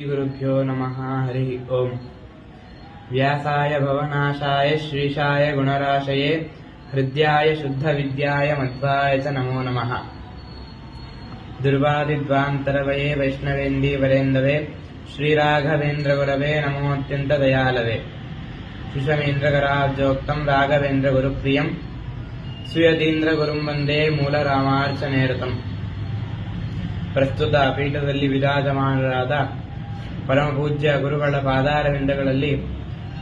श्रीगुरुभ्यो नमः हरिः ओम् व्यासाय भवनाशाय श्रीशाय गुणराशये हृद्याय शुद्धविद्याय मध्वाय च नमो नमः दुर्वादिद्वान्तरवये वैष्णवेन्दीवरेन्दवे श्रीराघवेन्द्रगुरवे नमोऽत्यन्तदयालवे सुषमेन्द्रकराब्जोक्तम् राघवेन्द्रगुरुप्रियम् ಸುಯತೀಂದ್ರಗುರುಂ ವಂದೇ ಮೂಲರಾಮಾರ್ಚನೇರತಂ ಪ್ರಸ್ತುತ ಪೀಠದಲ್ಲಿ ವಿರಾಜಮಾನರಾದ ಪರಮಪೂಜ್ಯ ಗುರುಗಳ ಪಾದಾರವಿಂದಗಳಲ್ಲಿ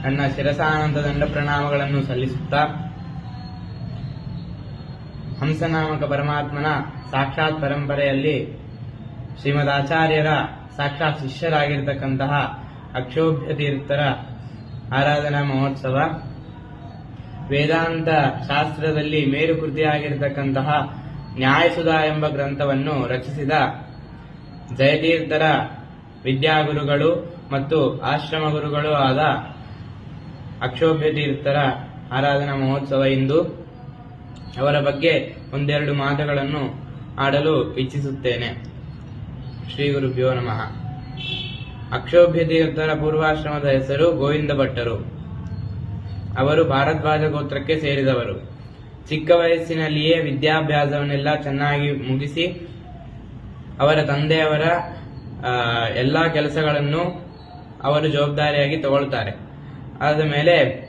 ನನ್ನ ಶಿರಸಾನಂದ ದಂಡ ಪ್ರಣಾಮಗಳನ್ನು ಸಲ್ಲಿಸುತ್ತಾ, ಹಂಸನಾಮಕ ಪರಮಾತ್ಮನ ಸಾಕ್ಷಾತ್ ಪರಂಪರೆಯಲ್ಲಿ ಶ್ರೀಮದ್ ಆಚಾರ್ಯರ ಸಾಕ್ಷಾತ್ ಶಿಷ್ಯರಾಗಿರ್ತಕ್ಕಂತಹ ಅಕ್ಷೋಭ್ಯ ತೀರ್ಥರ ಆರಾಧನಾ ಮಹೋತ್ಸವ, ವೇದಾಂತ ಶಾಸ್ತ್ರದಲ್ಲಿ ಮೇರುಕೃತಿಯಾಗಿರತಕ್ಕಂತಹ ನ್ಯಾಯಸುಧಾ ಎಂಬ ಗ್ರಂಥವನ್ನು ರಚಿಸಿದ ಜಯತೀರ್ಥರ ವಿದ್ಯಾಗುರುಗಳು ಮತ್ತು ಆಶ್ರಮ ಗುರುಗಳು ಆದ ಅಕ್ಷೋಭ್ಯ ತೀರ್ಥರ ಆರಾಧನಾ ಮಹೋತ್ಸವ ಇಂದು. ಅವರ ಬಗ್ಗೆ ಒಂದೆರಡು ಮಾತುಗಳನ್ನು ಆಡಲು ಇಚ್ಛಿಸುತ್ತೇನೆ. ಶ್ರೀ ಗುರುಭ್ಯೋ ನಮಃ. ಅಕ್ಷೋಭ್ಯ ತೀರ್ಥರ ಪೂರ್ವಾಶ್ರಮದ ಹೆಸರು ಗೋವಿಂದ ಭಟ್ಟರು. ಅವರು ಭಾರದ್ವಾಜ ಗೋತ್ರಕ್ಕೆ ಸೇರಿದವರು. ಚಿಕ್ಕ ವಯಸ್ಸಿನಲ್ಲಿಯೇ ವಿದ್ಯಾಭ್ಯಾಸವನ್ನೆಲ್ಲ ಚೆನ್ನಾಗಿ ಮುಗಿಸಿ ಅವರ ತಂದೆಯವರ ಎಲ್ಲಾ ಕೆಲಸಗಳನ್ನು ಅವರು ಜವಾಬ್ದಾರಿಯಾಗಿ ತಗೊಳ್ತಾರೆ. ಆದ ಮೇಲೆ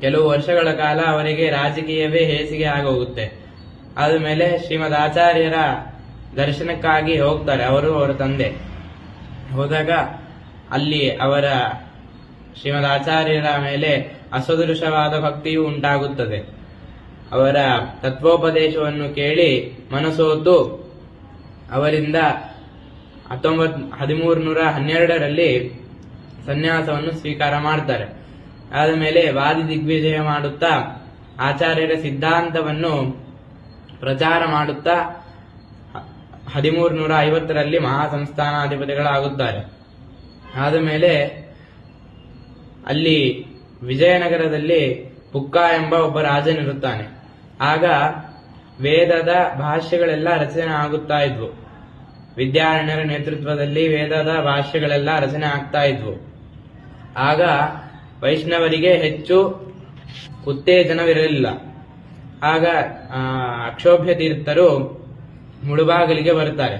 ಕೆಲವು ವರ್ಷಗಳ ಕಾಲ ಅವರಿಗೆ ರಾಜಕೀಯವೇ ಹೇಸಿಗೆ ಆಗೋಗುತ್ತೆ. ಆದ ಮೇಲೆ ಶ್ರೀಮದ್ ಆಚಾರ್ಯರ ದರ್ಶನಕ್ಕಾಗಿ ಹೋಗ್ತಾರೆ ಅವರು, ಅವರ ತಂದೆ. ಹೋದಾಗ ಅಲ್ಲಿ ಅವರ ಶ್ರೀಮದ್ ಆಚಾರ್ಯರ ಮೇಲೆ ಅಸದೃಶವಾದ ಭಕ್ತಿಯು ಉಂಟಾಗುತ್ತದೆ. ಅವರ ತತ್ವೋಪದೇಶವನ್ನು ಕೇಳಿ ಮನಸೋತು ಅವರಿಂದ ಹತ್ತೊಂಬತ್ ಹದಿಮೂರು ನೂರ ಹನ್ನೆರಡರಲ್ಲಿ ಸನ್ಯಾಸವನ್ನು ಸ್ವೀಕಾರ ಮಾಡ್ತಾರೆ. ಆದಮೇಲೆ ವಾದಿ ದಿಗ್ವಿಜಯ ಮಾಡುತ್ತಾ ಆಚಾರ್ಯರ ಸಿದ್ಧಾಂತವನ್ನು ಪ್ರಚಾರ ಮಾಡುತ್ತಾ ಹದಿಮೂರು ನೂರ ಐವತ್ತರಲ್ಲಿ ಮಹಾಸಂಸ್ಥಾನಾಧಿಪತಿಗಳಾಗುತ್ತಾರೆ. ಆದ ಮೇಲೆ ಅಲ್ಲಿ ವಿಜಯನಗರದಲ್ಲಿ ಪುಕ್ಕ ಎಂಬ ಒಬ್ಬ ರಾಜನಿರುತ್ತಾನೆ. ಆಗ ವೇದದ ಭಾಷೆಗಳೆಲ್ಲ ರಚನೆ ಆಗುತ್ತಾ ಇದ್ವು. ವಿದ್ಯಾರಣ್ಯರ ನೇತೃತ್ವದಲ್ಲಿ ವೇದದ ಭಾಷೆಗಳೆಲ್ಲ ರಚನೆ ಆಗ್ತಾ ಇದ್ವು. ಆಗ ವೈಷ್ಣವರಿಗೆ ಹೆಚ್ಚು ಉತ್ತೇಜನವಿರಲಿಲ್ಲ. ಆಗ ಅಕ್ಷೋಭ್ಯ ತೀರ್ಥರು ಮುಳುಬಾಗಲಿಗೆ ಬರ್ತಾರೆ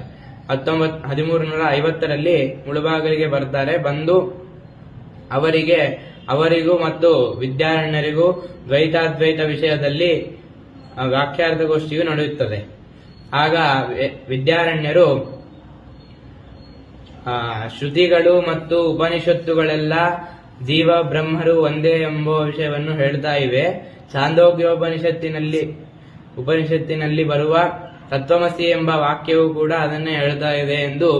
ಹತ್ತೊಂಬತ್ ಹದಿಮೂರು ನೂರ ಐವತ್ತರಲ್ಲಿ ಮುಳುಬಾಗಲಿಗೆ ಬರ್ತಾರೆ. ಬಂದು ಅವರಿಗೆ, ಅವರಿಗೂ ಮತ್ತು ವಿದ್ಯಾರಣ್ಯರಿಗೂ ದ್ವೈತಾದ್ವೈತ ವಿಷಯದಲ್ಲಿ ವ್ಯಾಖ್ಯಾರ್ಥಗೋಷ್ಠಿಯು ನಡೆಯುತ್ತದೆ. ಆಗ ವಿದ್ಯಾರಣ್ಯರು ಶ್ರುತಿಗಳು ಮತ್ತು ಉಪನಿಷತ್ತುಗಳೆಲ್ಲ ಜೀವ ಬ್ರಹ್ಮರು ಒಂದೇ ಎಂಬ ವಿಷಯವನ್ನು ಹೇಳ್ತಾ ಇವೆ. ಚಾಂದೋಗ್ಯೋಪನಿಷತ್ತಿನಲ್ಲಿ, ಉಪನಿಷತ್ತಿನಲ್ಲಿ ಬರುವ ತತ್ವಮಸಿ ಎಂಬ ವಾಕ್ಯವು ಕೂಡ ಅದನ್ನೇ ಹೇಳ್ತಾ ಇದೆ ಎಂದು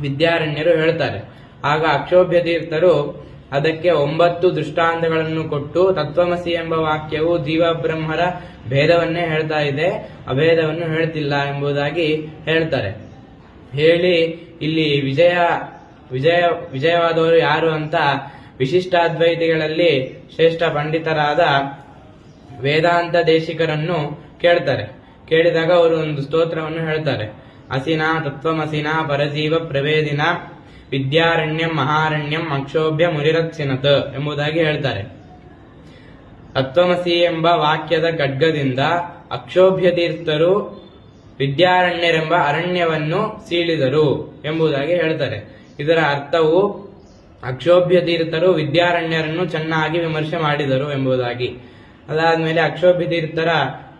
ವಿದ್ಯಾರಣ್ಯರು ಹೇಳ್ತಾರೆ. ಆಗ ಅಕ್ಷೋಭ್ಯ ತೀರ್ಥರು ಅದಕ್ಕೆ ಒಂಬತ್ತು ದೃಷ್ಟಾಂತಗಳನ್ನು ಕೊಟ್ಟು ತತ್ವಮಸಿ ಎಂಬ ವಾಕ್ಯವು ಜೀವ ಬ್ರಹ್ಮರ ಭೇದವನ್ನೇ ಹೇಳ್ತಾ ಇದೆ, ಅಭೇದವನ್ನು ಹೇಳ್ತಿಲ್ಲ ಎಂಬುದಾಗಿ ಹೇಳ್ತಾರೆ. ಹೇಳಿ ಇಲ್ಲಿ ವಿಜಯ ವಿಜಯ, ವಿಜಯವಾದವರು ಯಾರು ಅಂತ ವಿಶಿಷ್ಟಾದ್ವೈತಿಗಳಲ್ಲಿ ಶ್ರೇಷ್ಠ ಪಂಡಿತರಾದ ವೇದಾಂತ ದೇಶಿಕರನ್ನು ಕೇಳ್ತಾರೆ. ಕೇಳಿದಾಗ ಅವರು ಒಂದು ಸ್ತೋತ್ರವನ್ನು ಹೇಳ್ತಾರೆ. ಅಸಿನ ತತ್ವಮಸಿನ ಪರಜೀವ ಪ್ರವೇದಿನ ವಿದ್ಯಾರಣ್ಯಂ ಮಹಾರಣ್ಯಂ ಅಕ್ಷೋಭ್ಯ ಮುರಿರಕ್ಷಿನತ್ ಎಂಬುದಾಗಿ ಹೇಳ್ತಾರೆ. ತತ್ವಮಸಿ ಎಂಬ ವಾಕ್ಯದ ಖಡ್ಗದಿಂದ ಅಕ್ಷೋಭ್ಯ ತೀರ್ಥರು ವಿದ್ಯಾರಣ್ಯರೆಂಬ ಅರಣ್ಯವನ್ನು ಸೀಳಿದರು ಎಂಬುದಾಗಿ ಹೇಳ್ತಾರೆ. ಇದರ ಅರ್ಥವು ಅಕ್ಷೋಭ್ಯ ತೀರ್ಥರು ವಿದ್ಯಾರಣ್ಯರನ್ನು ಚೆನ್ನಾಗಿ ವಿಮರ್ಶೆ ಮಾಡಿದರು ಎಂಬುದಾಗಿ. ಅದಾದ್ಮೇಲೆ ಅಕ್ಷೋಭ್ಯ ತೀರ್ಥರ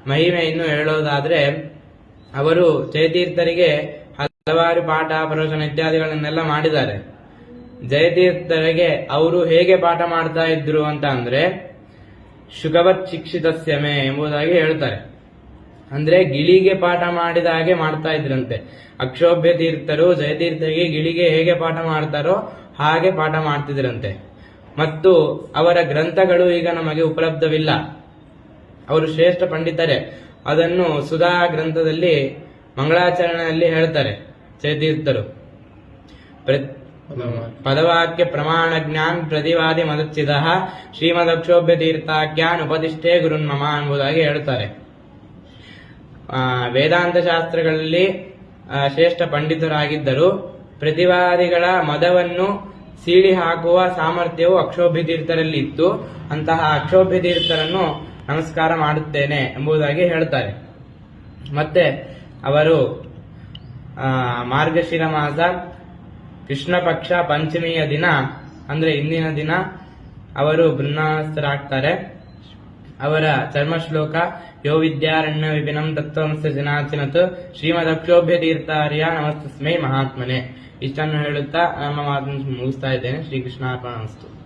ಮಹಿಮೆಯನ್ನು ಹೇಳೋದಾದ್ರೆ, ಅವರು ಜಯತೀರ್ಥರಿಗೆ ಹಲವಾರು ಪಾಠ, ಪ್ರವಚನ ಇತ್ಯಾದಿಗಳನ್ನೆಲ್ಲ ಮಾಡಿದ್ದಾರೆ. ಜಯತೀರ್ಥರಿಗೆ ಅವರು ಹೇಗೆ ಪಾಠ ಮಾಡ್ತಾ ಇದ್ರು ಅಂತ ಅಂದ್ರೆ ಶುಕವತ್ ಶಿಕ್ಷಿತಸ್ಯಮೆ ಎಂಬುದಾಗಿ ಹೇಳ್ತಾರೆ. ಅಂದ್ರೆ ಗಿಳಿಗೆ ಪಾಠ ಮಾಡಿದ ಹಾಗೆ ಮಾಡ್ತಾ ಇದ್ರಂತೆ. ಅಕ್ಷೋಭ್ಯ ತೀರ್ಥರು, ಜಯತೀರ್ಥರಿಗೆ ಗಿಳಿಗೆ ಹೇಗೆ ಪಾಠ ಮಾಡ್ತಾರೋ ಹಾಗೆ ಪಾಠ ಮಾಡ್ತಿದ್ರಂತೆ. ಮತ್ತು ಅವರ ಗ್ರಂಥಗಳು ಈಗ ನಮಗೆ ಉಪಲಬ್ಧವಿಲ್ಲ. ಅವರು ಶ್ರೇಷ್ಠ ಪಂಡಿತರೆ. ಅದನ್ನು ಸುಧಾ ಗ್ರಂಥದಲ್ಲಿ, ಮಂಗಳಾಚರಣೆಯಲ್ಲಿ ಹೇಳ್ತಾರೆ ಜಯತೀರ್ಥರು. ಪದವಾಕ್ಯ ಪ್ರಮಾಣ ಜ್ಞಾನ್ ಪ್ರತಿವಾದಿ ಮದಚ್ಚಿದ ಶ್ರೀಮದಕ್ಷೋಭ್ಯ ತೀರ್ಥಾಖ್ಯಾನ್ ಉಪದಿಷ್ಟೇ ಗುರುನ್ಮಮ ಎಂಬುದಾಗಿ ಹೇಳ್ತಾರೆ. ವೇದಾಂತ ಶಾಸ್ತ್ರಗಳಲ್ಲಿ ಶ್ರೇಷ್ಠ ಪಂಡಿತರಾಗಿದ್ದರು ಪ್ರತಿವಾದಿಗಳ ಮದವನ್ನು ಸೀಳಿ ಹಾಕುವ ಸಾಮರ್ಥ್ಯವು ಅಕ್ಷೋಭ್ಯ ತೀರ್ಥರಲ್ಲಿ ಇತ್ತು ಅಂತಹ ಅಕ್ಷೋಭ್ಯ ತೀರ್ಥರನ್ನು ನಮಸ್ಕಾರ ಮಾಡುತ್ತೇನೆ ಎಂಬುದಾಗಿ ಹೇಳ್ತಾರೆ. ಮತ್ತೆ ಅವರು ಮಾರ್ಗಶಿರ ಮಾಸ ಕೃಷ್ಣ ಪಕ್ಷ ಪಂಚಮಿಯ ದಿನ, ಅಂದ್ರೆ ಇಂದಿನ ದಿನ, ಅವರು ಬೃನ್ನಾಸ್ತರಾಗ್ತಾರೆ ಅವರ ಚರ್ಮ ಶ್ಲೋಕ ಯೋ ವಿದ್ಯಾರಣ್ಯ ವಿಪಿನಂ ತತ್ವಂಸ ಜನಾಚಿನತ್ ಶ್ರೀಮದ್ ಅಕ್ಷೋಭ್ಯ ತೀರ್ಥಾರ್ಯ ನಮಸ್ತಸ್ಮೈ ಮಹಾತ್ಮನೆ. ಇಷ್ಟನ್ನು ಹೇಳುತ್ತಾ ನಮ್ಮ ಮಾತನ್ನು ಮುಗಿಸ್ತಾ ಇದ್ದೇನೆ. ಶ್ರೀಕೃಷ್ಣ ಅರ್ಪಣ